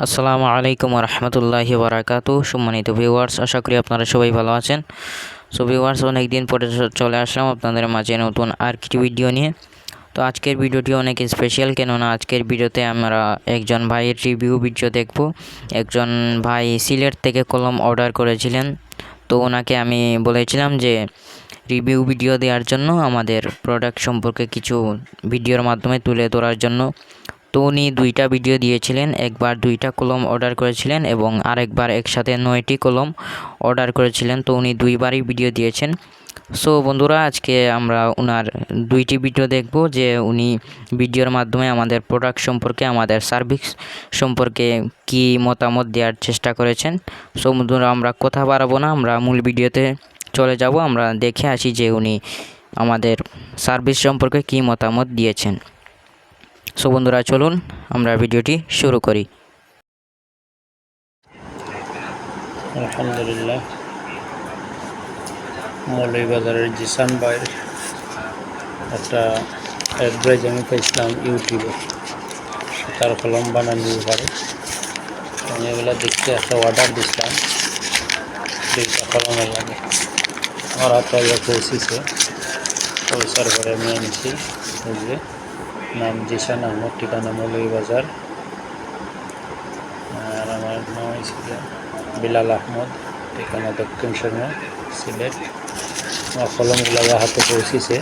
আসসালামু আলাইকুম রহমতুল্লাহি বারাকাতু সম্মানিত ভিউয়ার্স আশা করি আপনারা সবাই ভালো আছেন। সো ভিউয়ার্স অনেক দিন পরে চলে আসলাম আপনাদের মাঝে নতুন আর কিছু ভিডিও নিয়ে। তো আজকের ভিডিওটি অনেক স্পেশাল কেননা আজকের ভিডিওতে আমরা একজন ভাইয়ের রিভিউ ভিডিও দেখব। একজন ভাই সিলেট থেকে কলম অর্ডার করেছিলেন। তো ওনাকে আমি বলেছিলাম যে রিভিউ ভিডিও দেওয়ার জন্য আমাদের প্রোডাক্ট সম্পর্কে কিছু ভিডিওর মাধ্যমে তুলে ধরার জন্য। তো উনি দুইটা ভিডিও দিয়েছিলেন। একবার দুইটা কলম অর্ডার করেছিলেন এবং আরেকবার একসাথে নয়টি কলম অর্ডার করেছিলেন। তো উনি দুইবারই ভিডিও দিয়েছেন। সো বন্ধুরা, আজকে আমরা ওনার দুইটি ভিডিও দেখব যে উনি ভিডিওর মাধ্যমে আমাদের প্রোডাক্ট সম্পর্কে, আমাদের সার্ভিস সম্পর্কে কি মতামত দেওয়ার চেষ্টা করেছেন। সো বন্ধুরা, আমরা কথা বাড়াবো না। আমরা মূল ভিডিওতে চলে যাব। আমরা দেখে আসি যে উনি আমাদের সার্ভিস সম্পর্কে কি মতামত দিয়েছেন। সো বন্ধুরা, চলুন আমরা ভিডিওটি শুরু করি। আলহামদুলিল্লাহ। মৌলভীবাজারের জিসান ভাইয়ের একটা অ্যাডভাইস আমি পেয়েছিলাম ইউটিউবে। তার কলম বানানো পারে আমি এগুলো দেখতে একটা অর্ডার দিছিলাম। দুইটা কলমের লাগে। আমার হাতে পৌঁছেছে পৌঁছার পরে আমি এনেছি। বুঝলে? নাম জিসান আহমদ, ঠিকানা মৌলভীবাজার আর আমার নাম হয়েছে বিলাল আহমদ, ঠিকানা দক্ষিণ সময় সিলেট। আমার কলমগুলো হাতে পৌঁছেছে।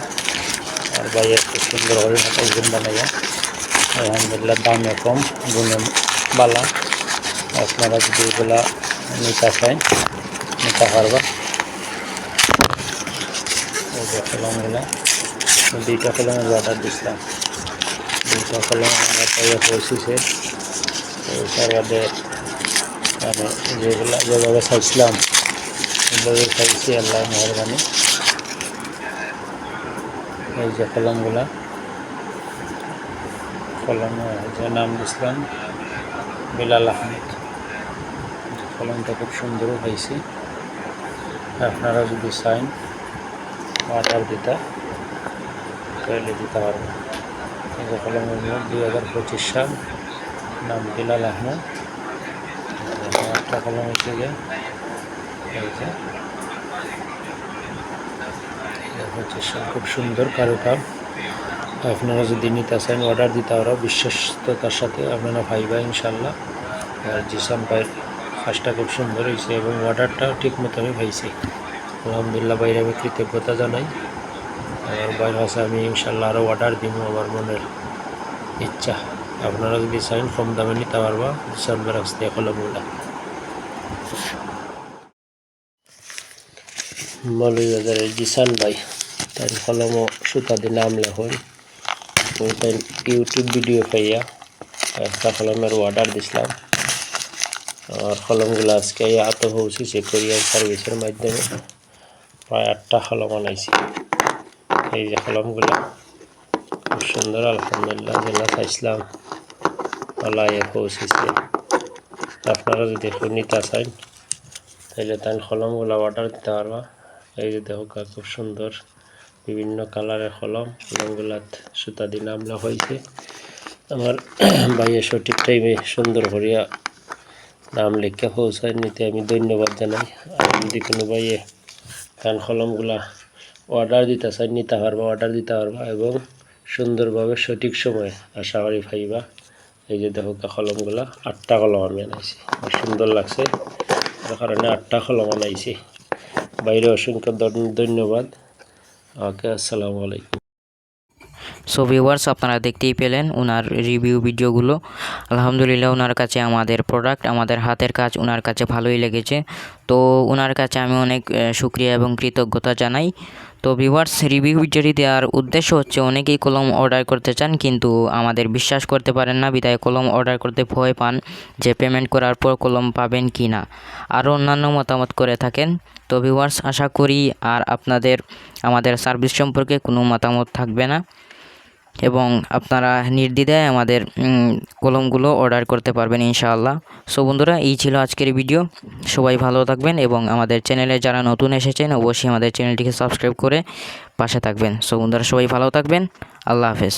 আর ভাইয়া খুব সুন্দর করে হাতে গুণ বানাইয়া, আলহামদুলিল্লাহ দামে কম, গুণে বালা। আপনারা যদি এগুলা নিতে চান নিতে পারবা কলমগুলা, দুইটা কলমের অর্ডার দিছিলাম। কলম আমার পাইয়া পৌঁছেছে বাদে মানে যেগুলো যেভাবে চাইছিলাম সেভাবে চাইছি আল্লাহ মেহরবানি। এই যে কলমগুলা। কলম যে নাম দিছিলাম, বিলাল আহমেদ। কলমটা খুব সুন্দরও পাইছি আপনারা যদি চাইন অর্ডার দিতে, তাহলে দিতে পারবেন। এই যে দুই হাজার পঁচিশ সাল, নাম বিলাল একটা কলম হচ্ছে যে। পঁচিশ সাল খুব সুন্দর কারুকাম। আপনারা যদি নিতে চান অর্ডার দিতে পারো বিশ্বস্ততার সাথে আপনারা পাইবা ইনশাল্লাহ আর জিসান ভাইয়ের কাজটা খুব সুন্দর হয়েছে এবং অর্ডারটাও ঠিক মতনই পাইছি। আলহামদুলিল্লাহ বাইরে আমি কৃতজ্ঞতা জানাই। বাইর কাছে আমি ইনশাল্লাহ আরও অর্ডার দিব আমার মনের ইচ্ছা। আপনারা যদি চান কম দামে নিতে পারবা কাছ থেকে কলমগুলা মৌলভীবাজারের জিসান ভাই, তার কলমও সুতা দিয়ে নাম লেখন। তাই ইউটিউব ভিডিও পাইয়া একটা কলমের অর্ডার দিছিলাম। আর কলমগুলো আজকে এত পৌঁছেছে কোরিয়ার সার্ভিসের মাধ্যমে। প্রায় আটটা কলম আনাইছি। এই যে কলমগুলো খুব সুন্দর, আলহামদুলিল্লাহ যেগুলো চাইছিলাম ওলাই পৌঁছেছে। আপনারা যদি একটু নিতে চান, তাহলে তাই কলমগুলো অর্ডার দিতে পারবা। এই যে দেখো খুব সুন্দর। বিভিন্ন কালারের কলম কলমগুলাত সুতা দিয়ে নামলা হয়েছে। আমার ভাইয়ের সঠিক টাইমে সুন্দর করিয়া নাম লিখে পৌঁছায় নিতে আমি ধন্যবাদ জানাই। আর যদি কোনো ভাইয়ে কান কলমগুলা অর্ডার দিতে চাই নিতে পারবা, অর্ডার দিতে পারবা এবং সুন্দরভাবে সঠিক সময়ে, আশা করি পাইবা এই যে দেখো কলমগুলো, আটটা কলম আমি আনাইছি। সুন্দর লাগছে তার কারণে আটটা কলম আনাইছি। বাইরে অসংখ্য ধন্যবাদ। ওকে, আসসালামু আলাইকুম। সো ভিউয়ার্স আপনারা দেখতেই পেলেন ওনার রিভিউ ভিডিওগুলো। আলহামদুলিল্লাহ ওনার কাছে আমাদের প্রোডাক্ট আমাদের হাতের কাজ ওনার কাছে ভালোই লেগেছে। তো ওনার কাছে আমি অনেক আহ, শুক্রিয়া এবং কৃতজ্ঞতা জানাই। তো ভিউয়ার্স রিভিউ ভিডিওটি দেওয়ার উদ্দেশ্য হচ্ছে অনেকেই কলম অর্ডার করতে চান কিন্তু আমাদের বিশ্বাস করতে পারেন না বিদায় কলম অর্ডার করতে ভয় পান যে পেমেন্ট করার পর কলম পাবেন কি না আরও অন্যান্য মতামত করে থাকেন। তো ভিউয়ার্স আশা করি আর আপনাদের আমাদের সার্ভিস সম্পর্কে কোনো মতামত থাকবে না। এবং আপনারা নির্দ্বিধায় আমাদের কলমগুলো অর্ডার করতে পারবেন ইনশাআল্লাহ। সো বন্ধুরা, এই ছিল আজকের ভিডিও সবাই ভালো থাকবেন এবং আমাদের চ্যানেলে যারা নতুন এসেছেন, অবশ্যই আমাদের চ্যানেলটিকে সাবস্ক্রাইব করে পাশে থাকবেন। সো বন্ধুরা, সবাই ভালো থাকবেন। আল্লাহ হাফেজ।